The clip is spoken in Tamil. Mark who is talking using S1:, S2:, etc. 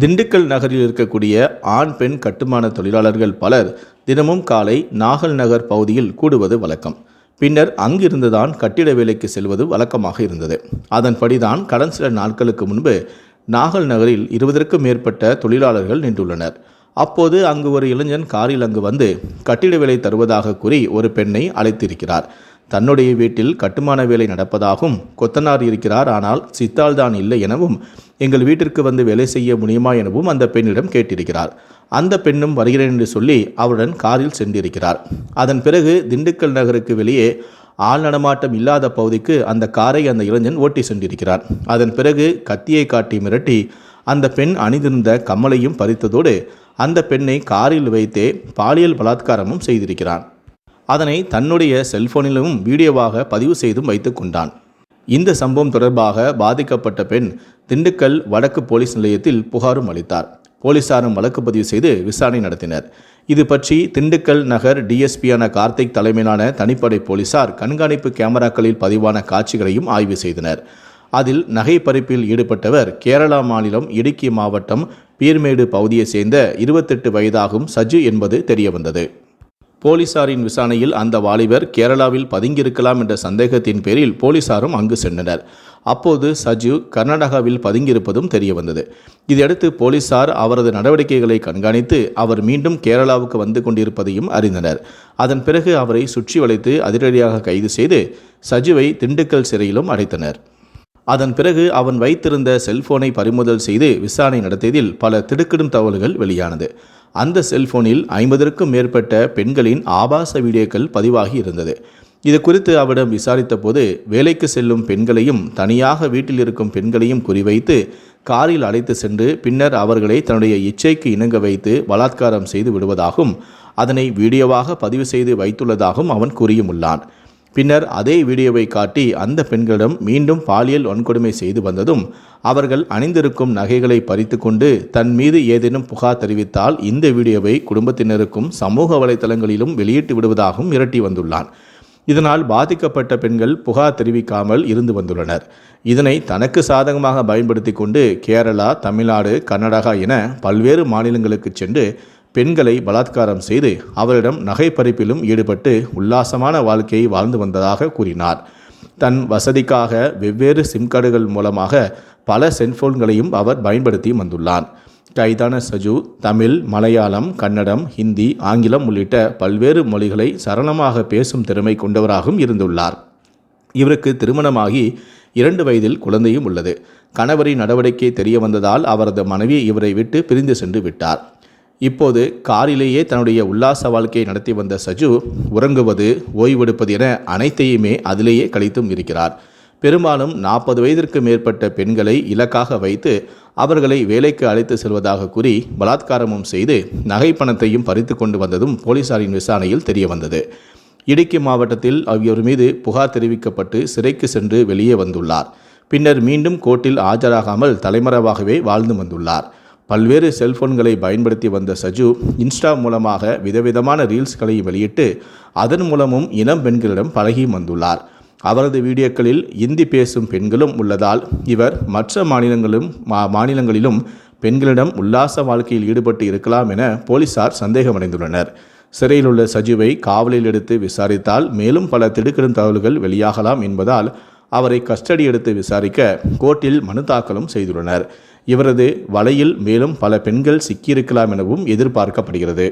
S1: திண்டுக்கல் நகரில் இருக்கக்கூடிய ஆண் பெண் கட்டுமான தொழிலாளர்கள் பலர் தினமும் காலை நாகல் நகர் பகுதியில் கூடுவது வழக்கம். பின்னர் அங்கிருந்துதான் கட்டிட வேலைக்கு செல்வது வழக்கமாக இருந்தது. அதன்படிதான் கடன் சில நாட்களுக்கு முன்பு நாகல் நகரில் இருபதற்கும் மேற்பட்ட தொழிலாளர்கள் நின்றுள்ளனர். அப்போது அங்கு ஒரு இளைஞன் காரில் அங்கு வந்து கட்டிட வேலை தருவதாக கூறி ஒரு பெண்ணை அழைத்திருக்கிறார். தன்னுடைய வீட்டில் கட்டுமான வேலை நடப்பதாகவும் கொத்தனார் இருக்கிறார் ஆனால் சித்தால் தான் இல்லை எனவும் எங்கள் வீட்டிற்கு வந்து வேலை செய்ய முடியுமா எனவும் அந்த பெண்ணிடம் கேட்டிருக்கிறார். அந்த பெண்ணும் வருகிறேன் என்று சொல்லி அவருடன் காரில் சென்றிருக்கிறார். அதன் பிறகு திண்டுக்கல் நகருக்கு வெளியே ஆள் நடமாட்டம் இல்லாத பகுதிக்கு அந்த காரை அந்த இளைஞன் ஓட்டி சென்றிருக்கிறார். அதன் பிறகு கத்தியை காட்டி மிரட்டி அந்த பெண் அணிந்திருந்த கம்மலையும் பறித்ததோடு அந்த பெண்ணை காரில் வைத்தே பாலியல் பலாத்காரமும் செய்திருக்கிறான். அதனை தன்னுடைய செல்போனிலும் வீடியோவாக பதிவு செய்தும் வைத்து கொண்டான். இந்த சம்பவம் தொடர்பாக பாதிக்கப்பட்ட பெண் திண்டுக்கல் வடக்கு போலீஸ் நிலையத்தில் புகாரும் அளித்தார். போலீசாரும் வழக்கு பதிவு செய்து விசாரணை நடத்தினர். இது பற்றி திண்டுக்கல் நகர் டிஎஸ்பியான கார்த்திக் தலைமையிலான தனிப்படை போலீசார் கண்காணிப்பு கேமராக்களில் பதிவான காட்சிகளையும் ஆய்வு செய்தனர். அதில் நகை பறிப்பில் ஈடுபட்டவர் கேரளா மாநிலம் இடுக்கி மாவட்டம் பீர்மேடு பகுதியைச் சேர்ந்த இருபத்தெட்டு வயதாகும் சஜு என்பது தெரியவந்தது. போலீசாரின் விசாரணையில் அந்த வாலிபர் கேரளாவில் பதுங்கியிருக்கலாம் என்ற சந்தேகத்தின் பேரில் போலீசாரும் அங்கு சென்றனர். அப்போது சஜீவ் கர்நாடகாவில் பதுங்கியிருப்பதும் தெரியவந்தது. இதையடுத்து போலீசார் அவரது நடவடிக்கைகளை கண்காணித்து அவர் மீண்டும் கேரளாவுக்கு வந்து கொண்டிருப்பதையும் அறிந்தனர். அதன் பிறகு அவரை சுற்றி வளைத்து அதிரடியாக கைது செய்து சஜுவை திண்டுக்கல் சிறையிலும் அடைத்தனர். அதன் பிறகு அவன் வைத்திருந்த செல்போனை பறிமுதல் செய்து விசாரணை நடத்தியதில் பல திடுக்கிடும் தகவல்கள் வெளியானது. அந்த செல்போனில் ஐம்பதற்கும் மேற்பட்ட பெண்களின் ஆபாச வீடியோக்கள் பதிவாகி இருந்தது. இது குறித்து அவரிடம் விசாரித்த போது வேலைக்கு செல்லும் பெண்களையும் தனியாக வீட்டில் இருக்கும் பெண்களையும் குறிவைத்து காரில் அழைத்து சென்று பின்னர் அவர்களை தன்னுடைய இச்சைக்கு இணங்க வைத்து பலாத்காரம் செய்து விடுவதாகவும் அதனை வீடியோவாக பதிவு செய்து வைத்துள்ளதாகவும் அவன் கூறியுள்ளான் பின்னர் அதே வீடியோவை காட்டி அந்த பெண்களிடம் மீண்டும் பாலியல் வன்கொடுமை செய்து வந்ததும் அவர்கள் அணிந்திருக்கும் நகைகளை பறித்து கொண்டு தன் மீது ஏதேனும் புகார் தெரிவித்தால் இந்த வீடியோவை குடும்பத்தினருக்கும் சமூக வலைதளங்களிலும் வெளியிட்டு விடுவதாகவும் மிரட்டி வந்துள்ளான். இதனால் பாதிக்கப்பட்ட பெண்கள் புகார் தெரிவிக்காமல் இருந்து வந்துள்ளனர். இதனை தனக்கு சாதகமாக பயன்படுத்தி கொண்டு கேரளா தமிழ்நாடு கர்நாடகா என பல்வேறு மாநிலங்களுக்கு சென்று பெண்களை பலாத்காரம் செய்து அவரிடம் நகை பறிப்பிலும் ஈடுபட்டு உல்லாசமான வாழ்க்கையை வாழ்ந்து வந்ததாக கூறினார். தன் வசதிக்காக வெவ்வேறு சிம் கார்டுகள் மூலமாக பல செல்போன்களையும் அவர் பயன்படுத்தி வந்துள்ளார். கைதான சஜு தமிழ் மலையாளம் கன்னடம் ஹிந்தி ஆங்கிலம் உள்ளிட்ட பல்வேறு மொழிகளை சரளமாக பேசும் திறமை கொண்டவராகவும் இருந்துள்ளார். இவருக்கு திருமணமாகி இரண்டு வயதில் குழந்தையும் உள்ளது. கணவரின் நடவடிக்கை தெரிய வந்ததால் அவரது மனைவி இவரை விட்டு பிரிந்து சென்று விட்டார். இப்போது காரிலேயே தன்னுடைய உல்லாச வாழ்க்கையை நடத்தி வந்த சஜு உறங்குவது ஓய்வெடுப்பது என அனைத்தையுமே அதிலேயே கழித்தும் இருக்கிறார். பெரும்பாலும் நாற்பது வயதிற்கு மேற்பட்ட பெண்களை இலக்காக வைத்து அவர்களை வேலைக்கு அழைத்து செல்வதாக கூறி பலாத்காரமும் செய்து நகை பணத்தையும் பறித்து கொண்டு வந்ததும் போலீசாரின் விசாரணையில் தெரிய வந்தது இடுக்கி மாவட்டத்தில் அவர் மீது புகார் தெரிவிக்கப்பட்டு சிறைக்கு சென்று வெளியே வந்துள்ளார். பின்னர் மீண்டும் கோர்ட்டில் ஆஜராகாமல் தலைமறைவாகவே வாழ்ந்து வந்துள்ளார். பல்வேறு செல்போன்களை பயன்படுத்தி வந்த சஜு இன்ஸ்டா மூலமாக விதவிதமான ரீல்ஸ்களை வெளியிட்டு அதன் மூலமும் இளம் பெண்களிடம் பழகி வந்துள்ளார். அவரது வீடியோக்களில் இந்தி பேசும் பெண்களும் உள்ளதால் இவர் மற்ற மாநிலங்களும் மா மாநிலங்களிலும் பெண்களிடம் உல்லாச வாழ்க்கையில் ஈடுபட்டு இருக்கலாம் என போலீசார் சந்தேகமடைந்துள்ளனர். சிறையில் உள்ள சஜுவை காவலில் எடுத்து விசாரித்தால் மேலும் பல திடுக்கிடும் தகவல்கள் வெளியாகலாம் என்பதால் அவரை கஸ்டடி எடுத்து விசாரிக்க கோர்ட்டில் மனு தாக்கலும் செய்துள்ளனர். இவரது வலையில் மேலும் பல பெண்கள் சிக்கியிருக்கலாம் எனவும் எதிர்பார்க்கப்படுகிறது.